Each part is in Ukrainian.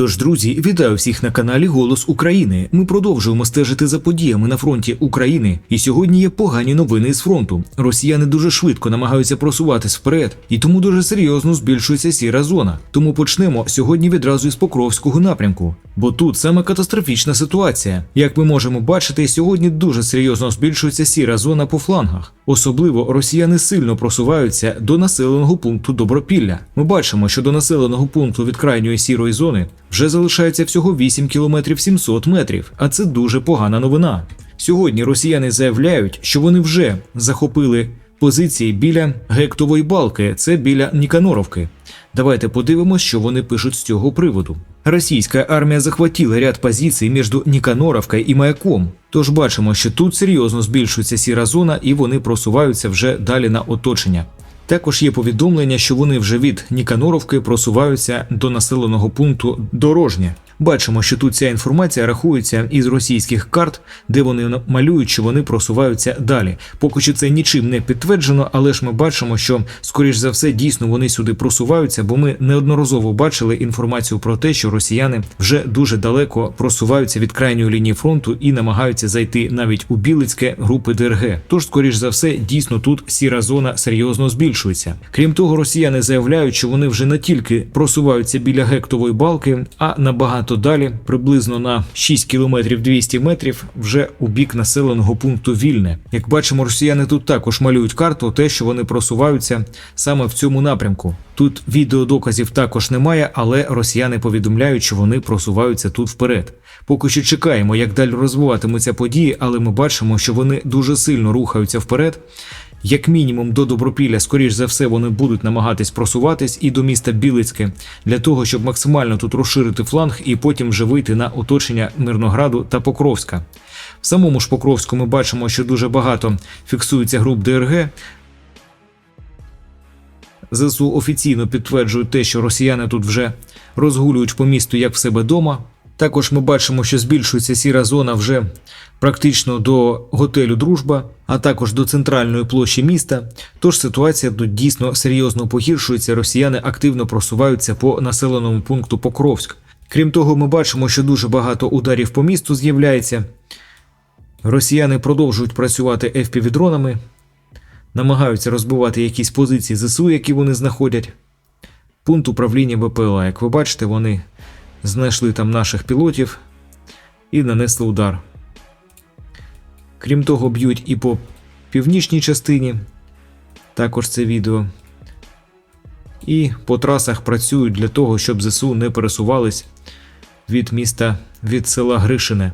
Тож, друзі, вітаю всіх на каналі Голос України. Ми продовжуємо стежити за подіями на фронті України. І сьогодні є погані новини з фронту. Росіяни дуже швидко намагаються просуватись вперед, і тому дуже серйозно збільшується сіра зона. Тому почнемо сьогодні відразу із Покровського напрямку. Бо тут саме катастрофічна ситуація. Як ми можемо бачити, сьогодні дуже серйозно збільшується сіра зона по флангах. Особливо росіяни сильно просуваються до населеного пункту Добропілля. Ми бачимо, що до населеного пункту від крайньої сірої зони вже залишається всього 8 кілометрів 700 метрів, а це дуже погана новина. Сьогодні росіяни заявляють, що вони вже захопили позиції біля гектової балки, це біля Ніканоровки. Давайте подивимось, що вони пишуть з цього приводу. Російська армія захватила ряд позицій між Ніканоровкою і Маяком. Тож бачимо, що тут серйозно збільшується сіра зона і вони просуваються вже далі на оточення. Також є повідомлення, що вони вже від Ніканоровки просуваються до населеного пункту Дорожнє. Бачимо, що тут ця інформація рахується із російських карт, де вони малюють, що вони просуваються далі. Поки що це нічим не підтверджено, але ж ми бачимо, що скоріш за все дійсно вони сюди просуваються, бо ми неодноразово бачили інформацію про те, що росіяни вже дуже далеко просуваються від крайньої лінії фронту і намагаються зайти навіть у Білицьке групи ДРГ. Тож, скоріш за все, дійсно тут сіра зона серйозно збільшується. Крім того, росіяни заявляють, що вони вже не тільки просуваються біля гектової балки, а набагато далі, приблизно на 6 кілометрів 200 метрів, вже у бік населеного пункту Вільне. Як бачимо, росіяни тут також малюють карту, те, що вони просуваються саме в цьому напрямку. Тут відеодоказів також немає, але росіяни повідомляють, що вони просуваються тут вперед. Поки що чекаємо, як далі розвиватимуться події, але ми бачимо, що вони дуже сильно рухаються вперед. Як мінімум до Добропілля, скоріш за все, вони будуть намагатись просуватись і до міста Білицьке для того, щоб максимально тут розширити фланг і потім вже вийти на оточення Мирнограду та Покровська. В самому ж Покровську ми бачимо, що дуже багато фіксується груп ДРГ. ЗСУ офіційно підтверджують те, що росіяни тут вже розгулюють по місту як в себе дома. Також ми бачимо, що збільшується сіра зона вже практично до готелю Дружба, а також до центральної площі міста. Тож ситуація тут дійсно серйозно погіршується. Росіяни активно просуваються по населеному пункту Покровськ. Крім того, ми бачимо, що дуже багато ударів по місту з'являється. Росіяни продовжують працювати FPV-дронами, намагаються розбивати якісь позиції ЗСУ, які вони знаходять. Пункт управління БПЛА. Як ви бачите, вони знайшли там наших пілотів і нанесли удар. Крім того, б'ють і по північній частині, також це відео. І по трасах працюють для того, щоб ЗСУ не пересувались від міста від села Гришине.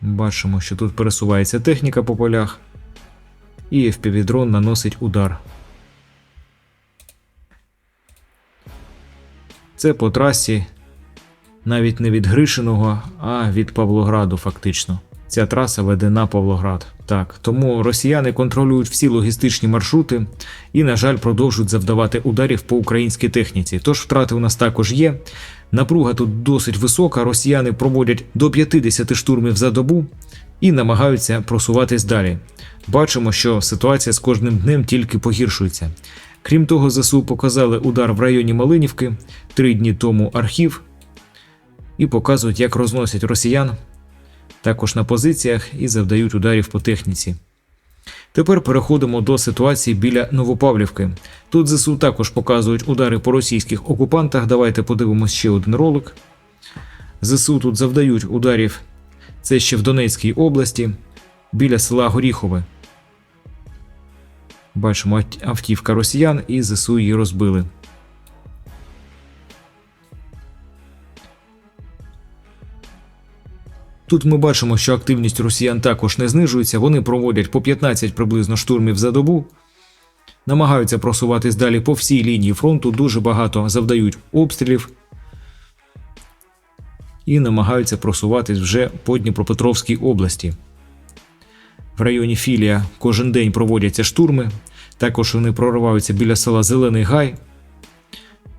Бачимо, що тут пересувається техніка по полях, і FPV-дрон наносить удар. Це по трасі навіть не від Гришиного, а від Павлограду, фактично. Ця траса веде на Павлоград. Так, тому росіяни контролюють всі логістичні маршрути і, на жаль, продовжують завдавати ударів по українській техніці. Тож втрати у нас також є. Напруга тут досить висока. Росіяни проводять до 50 штурмів за добу і намагаються просуватись далі. Бачимо, що ситуація з кожним днем тільки погіршується. Крім того, ЗСУ показали удар в районі Малинівки три дні тому архів і показують, як розносять росіян також на позиціях і завдають ударів по техніці. Тепер переходимо до ситуації біля Новопавлівки. Тут ЗСУ також показують удари по російських окупантах. Давайте подивимось ще один ролик. ЗСУ тут завдають ударів. Це ще в Донецькій області, біля села Горіхове. Бачимо автівка росіян і ЗСУ її розбили. Тут ми бачимо, що активність росіян також не знижується. Вони проводять по 15 приблизно штурмів за добу, намагаються просуватись далі по всій лінії фронту, дуже багато завдають обстрілів і намагаються просуватись вже по Дніпропетровській області. В районі Філія кожен день проводяться штурми. Також вони прориваються біля села Зелений Гай.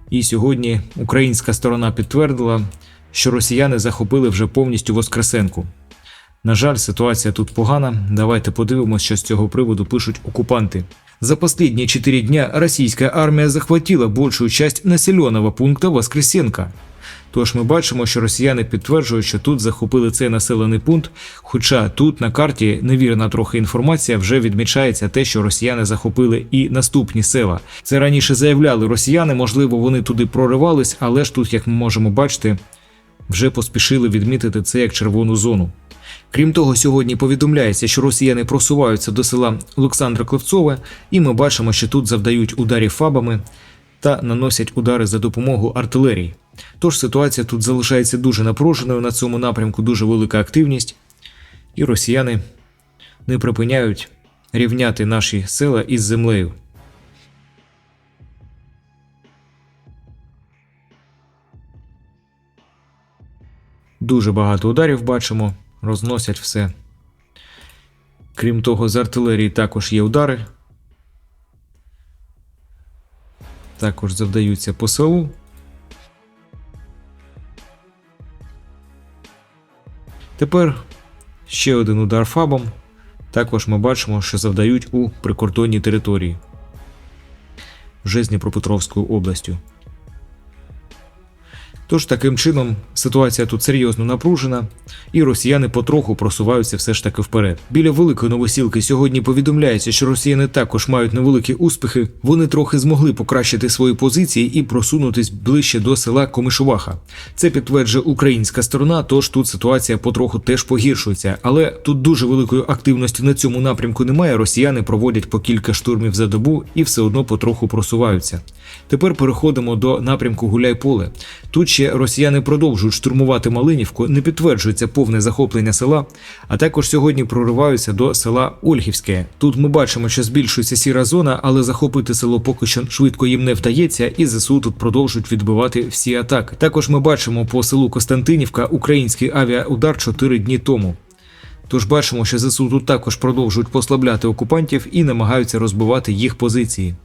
І сьогодні українська сторона підтвердила, що росіяни захопили вже повністю Воскресенку. На жаль, ситуація тут погана. Давайте подивимося, що з цього приводу пишуть оккупанты. За последние четыре дня российская армия захватила большую часть населеного пункта Воскресенка. Тож ми бачимо, що росіяни підтверджують, що тут захопили цей населений пункт. Хоча тут на карті невірна трохи інформація, вже відмічається те, що росіяни захопили і наступні села. Це раніше заявляли росіяни, можливо, вони туди проривались, але ж тут, як ми можемо бачити, вже поспішили відмітити це як червону зону. Крім того, сьогодні повідомляється, що росіяни просуваються до села Олександра Клевцове, і ми бачимо, що тут завдають ударів фабами та наносять удари за допомогою артилерії. Тож ситуація тут залишається дуже напруженою на цьому напрямку, дуже велика активність, і росіяни не припиняють рівняти наші села із землею. Дуже багато ударів бачимо, розносять все. Крім того, з артилерії також є удари. Також завдаються по селу. Тепер ще один удар фабом. Також ми бачимо, що завдають у прикордонній території вже з Дніпропетровською областю. Тож таким чином ситуація тут серйозно напружена, і росіяни потроху просуваються все ж таки вперед. Біля великої новосілки сьогодні повідомляється, що росіяни також мають невеликі успіхи. Вони трохи змогли покращити свої позиції і просунутись ближче до села Комишуваха. Це підтверджує українська сторона, тож тут ситуація потроху теж погіршується. Але тут дуже великої активності на цьому напрямку немає. Росіяни проводять по кілька штурмів за добу і все одно потроху просуваються. Тепер переходимо до напрямку Гуляйполе. Тут ще росіяни продовжують штурмувати Малинівку, не підтверджується повне захоплення села, а також сьогодні прориваються до села Ольгівське. Тут ми бачимо, що збільшується сіра зона, але захопити село поки що швидко їм не вдається, і ЗСУ тут продовжують відбивати всі атаки. Також ми бачимо по селу Костянтинівка український авіаудар 4 дні тому. Тож бачимо, що ЗСУ тут також продовжують послабляти окупантів і намагаються розбивати їх позиції.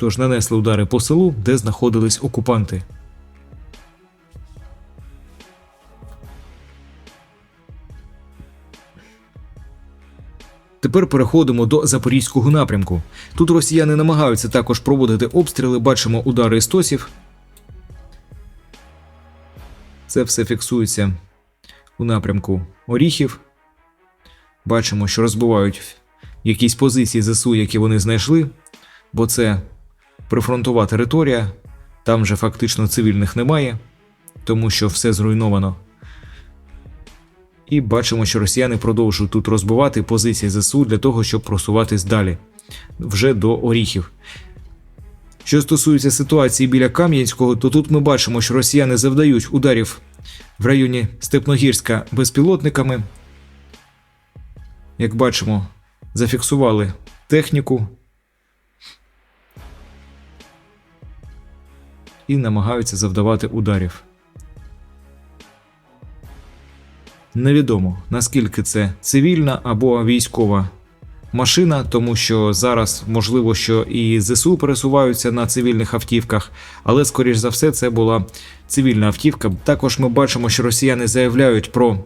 Тож нанесли удари по селу, де знаходились окупанти. Тепер переходимо до запорізького напрямку. Тут росіяни намагаються також проводити обстріли, бачимо удари істосів. Це все фіксується у напрямку Оріхів. Бачимо, що розбивають якісь позиції ЗСУ, які вони знайшли, бо це прифронтова територія, там вже фактично цивільних немає, тому що все зруйновано. І бачимо, що росіяни продовжують тут розбивати позиції ЗСУ для того, щоб просуватись далі, вже до Оріхів. Що стосується ситуації біля Кам'янського, то тут ми бачимо, що росіяни завдають ударів в районі Степногірська безпілотниками. Як бачимо, зафіксували техніку і намагаються завдавати ударів. Невідомо наскільки це цивільна або військова машина, тому що зараз можливо, що і ЗСУ пересуваються на цивільних автівках, але скоріш за все це була цивільна автівка. Також ми бачимо, що росіяни заявляють про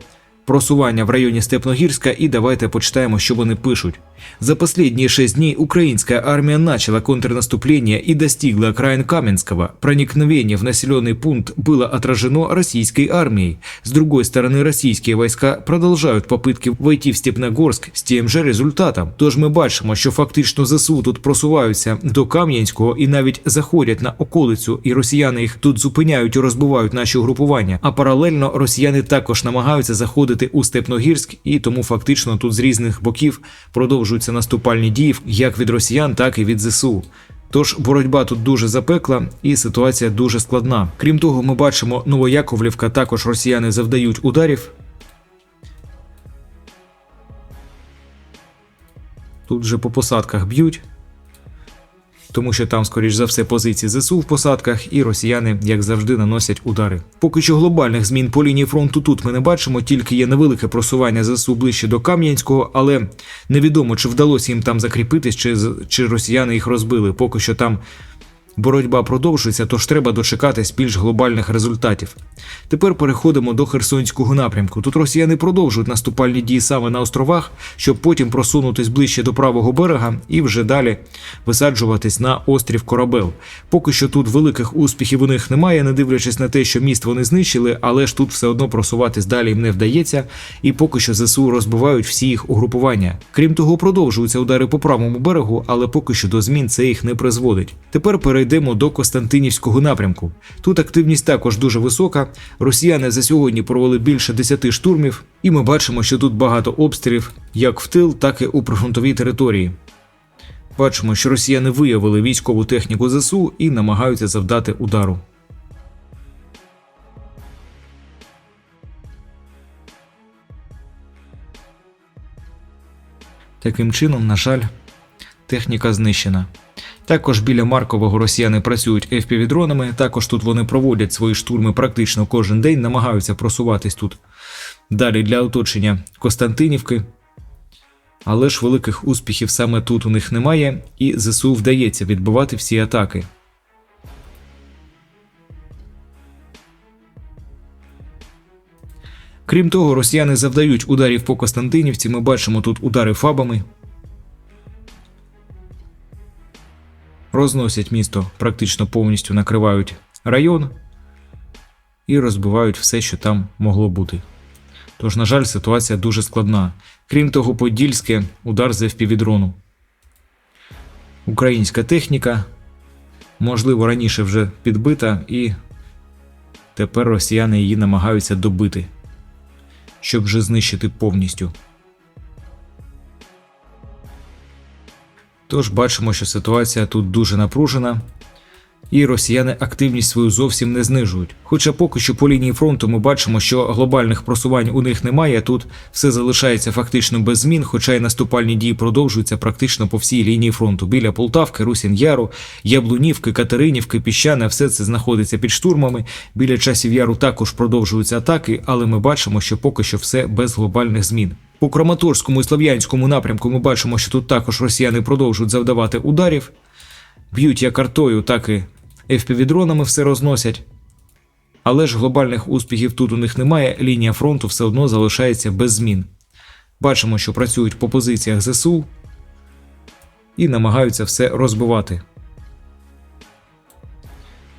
просування в районі Степногірска, и давайте почитаємо, що вони пишуть. За последние шесть дней украинская армия начала контрнаступление и достигла окраин Каменского. Проникновение в населенный пункт было отражено российской армией. С другой стороны, российские войска продолжают попытки войти в Степногорск з тим же результатом. Тож ми бачимо, що фактично ЗСУ тут просуваються до Кам'янського і навіть заходять на околицю, і росіяни їх тут зупиняють і розбивають наші угрупування. А паралельно росіяни також намагаються заходити у Степногірськ, і тому фактично тут з різних боків продовжуються наступальні дії як від росіян, так і від ЗСУ. Тож боротьба тут дуже запекла і ситуація дуже складна. Крім того, ми бачимо Новояковлівка, також росіяни завдають ударів. Тут же по посадках б'ють, тому що там, скоріш за все, позиції ЗСУ в посадках, і росіяни, як завжди, наносять удари. Поки що глобальних змін по лінії фронту тут ми не бачимо, тільки є невелике просування ЗСУ ближче до Кам'янського, але невідомо, чи вдалося їм там закріпитись, чи, чи росіяни їх розбили. Поки що там Боротьба продовжується, тож треба дочекатись більш глобальних результатів. Тепер переходимо до Херсонського напрямку. Тут росіяни продовжують наступальні дії саме на островах, щоб потім просунутись ближче до правого берега і вже далі висаджуватись на острів Корабел. Поки що тут великих успіхів у них немає, не дивлячись на те, що міст вони знищили, але ж тут все одно просуватись далі їм не вдається, і поки що ЗСУ розбивають всі їх угрупування. Крім того, продовжуються удари по правому берегу, але поки що до змін це їх не призводить. Тепер перейдемо до Костянтинівського напрямку. Тут активність також дуже висока. Росіяни за сьогодні провели більше 10 штурмів, і ми бачимо, що тут багато обстрілів як в тил, так і у прифронтовій території. Бачимо, що росіяни виявили військову техніку ЗСУ і намагаються завдати удару. Таким чином, на жаль, техніка знищена. Також біля Маркового росіяни працюють FPV-дронами, також тут вони проводять свої штурми практично кожен день, намагаються просуватись тут далі для оточення Костянтинівки. Але ж великих успіхів саме тут у них немає, і ЗСУ вдається відбивати всі атаки. Крім того, росіяни завдають ударів по Костянтинівці. Ми бачимо тут удари фабами. Розносять місто, практично повністю накривають район і розбивають все, що там могло бути. Тож, на жаль, ситуація дуже складна. Крім того, Подільське удар з FPV-дрону. Українська техніка, можливо, раніше вже підбита, і тепер росіяни її намагаються добити, щоб вже знищити повністю. Тож бачимо, що ситуація тут дуже напружена, і росіяни активність свою зовсім не знижують. Хоча поки що по лінії фронту ми бачимо, що глобальних просувань у них немає. Тут все залишається фактично без змін, хоча й наступальні дії продовжуються практично по всій лінії фронту. Біля Полтавки, Русін Яру, Яблунівки, Катеринівки, Піщане, все це знаходиться під штурмами. Біля часів яру також продовжуються атаки, але ми бачимо, що поки що все без глобальних змін. У Краматорському і Слов'янському напрямку ми бачимо, що тут також росіяни продовжують завдавати ударів, б'ють як артою, так і FPV-дронами все розносять. Але ж глобальних успіхів тут у них немає, лінія фронту все одно залишається без змін. Бачимо, що працюють по позиціях ЗСУ і намагаються все розбивати.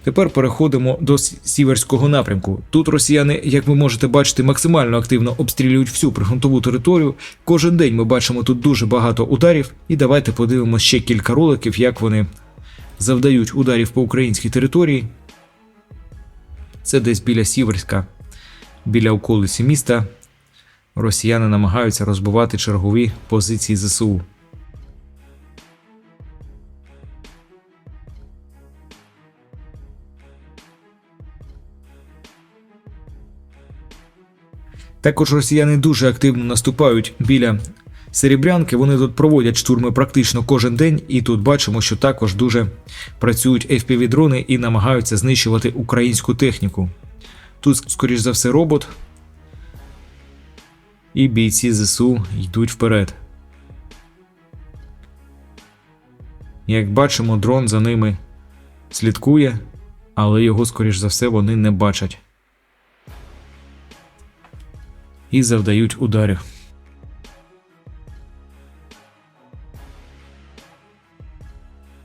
Тепер переходимо до сіверського напрямку. Тут росіяни, як ви можете бачити, максимально активно обстрілюють всю прифронтову територію. Кожен день ми бачимо тут дуже багато ударів. І давайте подивимося ще кілька роликів, як вони завдають ударів по українській території. Це десь біля Сіверська, біля околиці міста. Росіяни намагаються розбивати чергові позиції ЗСУ. Також росіяни дуже активно наступають біля Серебрянки. Вони тут проводять штурми практично кожен день, і тут бачимо, що також дуже працюють FPV-дрони і намагаються знищувати українську техніку. Тут, скоріш за все, робот. І бійці ЗСУ йдуть вперед. Як бачимо, дрон за ними слідкує, але його, скоріш за все, вони не бачать. І завдають ударів.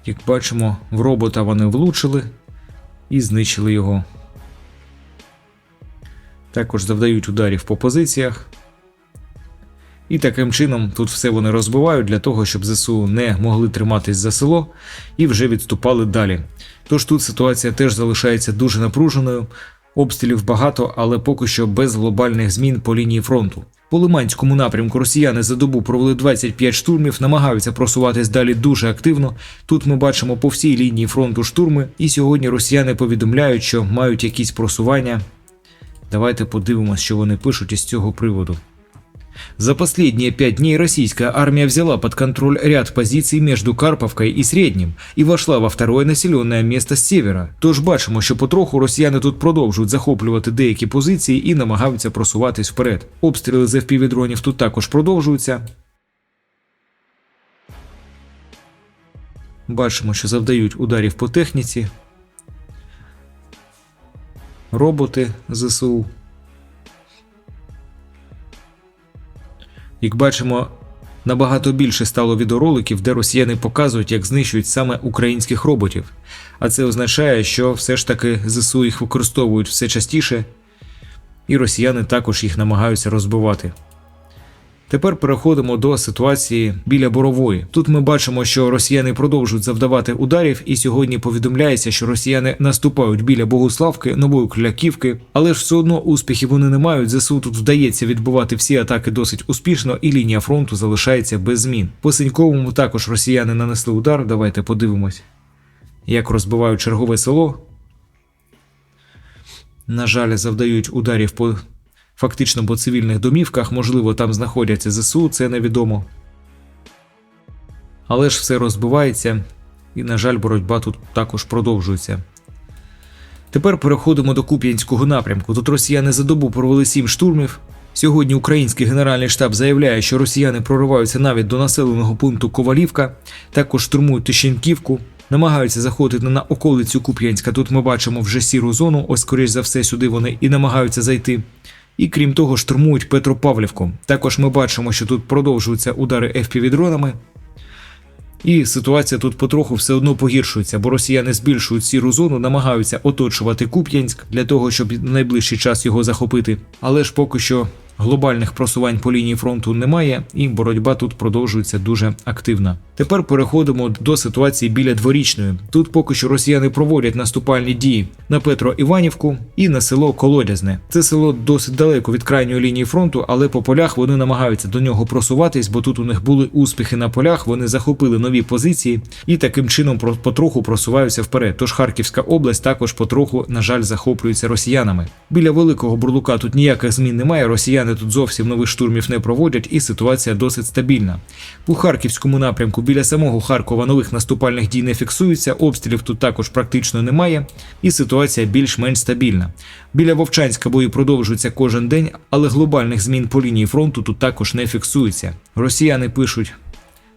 Як бачимо, в робота вони влучили і знищили його. Також завдають ударів по позиціях. І таким чином тут все вони розбивають для того, щоб ЗСУ не могли триматись за село і вже відступали далі. Тож тут ситуація теж залишається дуже напруженою. Обстрілів багато, але поки що без глобальних змін по лінії фронту. По Лиманському напрямку росіяни за добу провели 25 штурмів, намагаються просуватись далі дуже активно. Тут ми бачимо по всій лінії фронту штурми, і сьогодні росіяни повідомляють, що мають якісь просування. Давайте подивимося, що вони пишуть із цього приводу. За последние пять дней российская армия взяла под контроль ряд позиций между Карповкой і Среднім і вошла во второе населене місто з севера. Тож бачимо, що потроху росіяни тут продовжують захоплювати деякі позиції і намагаються просуватись вперед. Обстріли з FPV-дронів тут також продовжуються. Бачимо, що завдають ударів по техніці. Роботи ЗСУ. Як бачимо, набагато більше стало відеороликів, де росіяни показують, як знищують саме українських роботів. А це означає, що все ж таки ЗСУ їх використовують все частіше, і росіяни також їх намагаються розбивати. Тепер переходимо до ситуації біля Борової. Тут ми бачимо, що росіяни продовжують завдавати ударів, і сьогодні повідомляється, що росіяни наступають біля Богуславки, Нової Кляківки, але ж все одно успіхів вони не мають. ЗСУ тут вдається відбувати всі атаки досить успішно, і лінія фронту залишається без змін. По Синьковому також росіяни нанесли удар. Давайте подивимось, як розбивають чергове село. На жаль, завдають ударів по фактично по цивільних домівках, можливо, там знаходяться ЗСУ, це невідомо. Але ж все розбивається, і, на жаль, боротьба тут також продовжується. Тепер переходимо до Куп'янського напрямку. Тут росіяни за добу провели сім штурмів. Сьогодні український генеральний штаб заявляє, що росіяни прориваються навіть до населеного пункту Ковалівка, також штурмують Тищенківку, намагаються заходити на околицю Куп'янська. Тут ми бачимо вже сіру зону. Ось, скоріш за все, сюди вони і намагаються зайти. І крім того, штурмують Петропавлівку. Також ми бачимо, що тут продовжуються удари FPV-дронами. І ситуація тут потроху все одно погіршується, бо росіяни збільшують сіру зону, намагаються оточувати Куп'янськ для того, щоб в найближчий час його захопити. Але ж поки що глобальних просувань по лінії фронту немає, і боротьба тут продовжується дуже активна. Тепер переходимо до ситуації біля дворічної. Тут поки що росіяни проводять наступальні дії на Петро Іванівку і на село Колодязне. Це село досить далеко від крайньої лінії фронту, але по полях вони намагаються до нього просуватись, бо тут у них були успіхи на полях. Вони захопили нові позиції і таким чином потроху просуваються вперед. Тож Харківська область також потроху, на жаль, захоплюється росіянами. Біля великого бурлука тут ніяких змін немає. Росіяни тут зовсім нових штурмів не проводять, і ситуація досить стабільна. У харківському напрямку біля самого Харкова нових наступальних дій не фіксується, обстрілів тут також практично немає, і ситуація більш-менш стабільна. Біля Вовчанська бої продовжуються кожен день, але глобальних змін по лінії фронту тут також не фіксується. Росіяни пишуть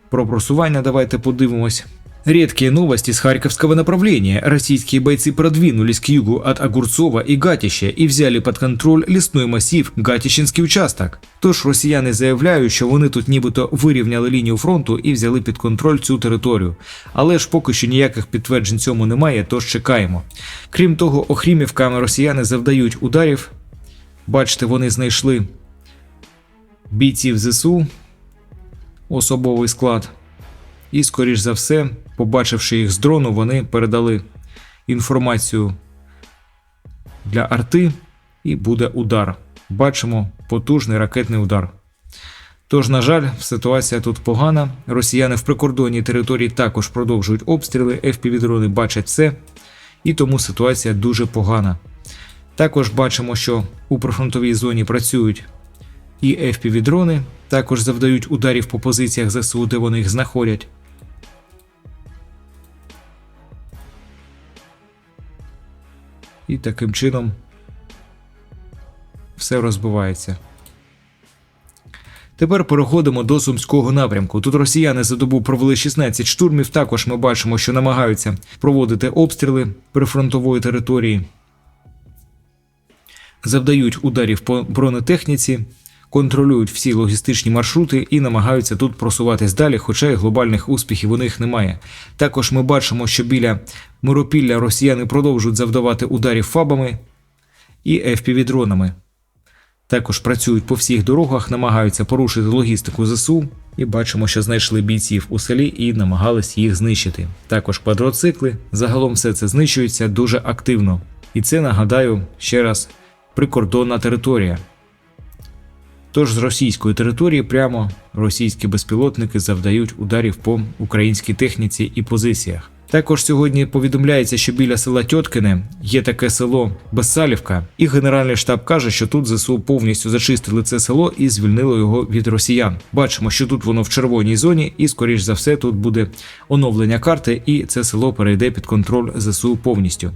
про просування, давайте подивимось. Редкие новости с Харьковского направления. Российские бойцы продвинулись к югу от Огурцова и Гатища и взяли під контроль лісний масів Гатищенський участок. Тож росіяни заявляють, що вони тут нібито вирівняли лінію фронту і взяли під контроль цю територію. Але ж поки що ніяких підтверджень цьому немає, тож чекаємо. Крім того, охрімівками росіяни завдають ударів. Бачите, вони знайшли бійців ЗСУ, особовий склад. І, скоріш за все, побачивши їх з дрону, вони передали інформацію для арти, і буде удар. Бачимо потужний ракетний удар. Тож, на жаль, ситуація тут погана. Росіяни в прикордонній території також продовжують обстріли, FPV-дрони бачать все, і тому ситуація дуже погана. Також бачимо, що у прифронтовій зоні працюють і FPV-дрони, також завдають ударів по позиціях ЗСУ, де вони їх знаходять. І таким чином все розбивається. Тепер переходимо до Сумського напрямку. Тут росіяни за добу провели 16 штурмів. Також ми бачимо, що намагаються проводити обстріли прифронтової території, завдають ударів по бронетехніці, контролюють всі логістичні маршрути і намагаються тут просуватись далі, хоча й глобальних успіхів у них немає. Також ми бачимо, що біля Миропілля росіяни продовжують завдавати ударів фабами і FPV-дронами. Також працюють по всіх дорогах, намагаються порушити логістику ЗСУ. І бачимо, що знайшли бійців у селі і намагались їх знищити. Також квадроцикли. Загалом все це знищується дуже активно. І це нагадаю ще раз прикордонна територія. Тож з російської території прямо російські безпілотники завдають ударів по українській техніці і позиціях. Також сьогодні повідомляється, що біля села Тьоткине є таке село Безсалівка, і Генеральний штаб каже, що тут ЗСУ повністю зачистили це село і звільнили його від росіян. Бачимо, що тут воно в червоній зоні, і скоріш за все тут буде оновлення карти, і це село перейде під контроль ЗСУ повністю.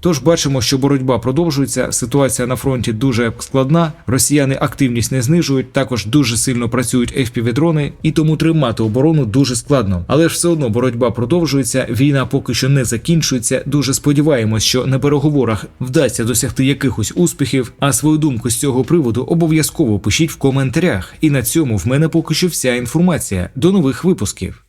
Тож бачимо, що боротьба продовжується. Ситуація на фронті дуже складна. Росіяни активність не знижують, також дуже сильно працюють FPV-дрони, і тому тримати оборону дуже складно. Але ж все одно боротьба продовжується. Війна поки що не закінчується. Дуже сподіваємось, що на переговорах вдасться досягти якихось успіхів. А свою думку з цього приводу обов'язково пишіть в коментарях. І на цьому в мене поки що вся інформація. До нових випусків.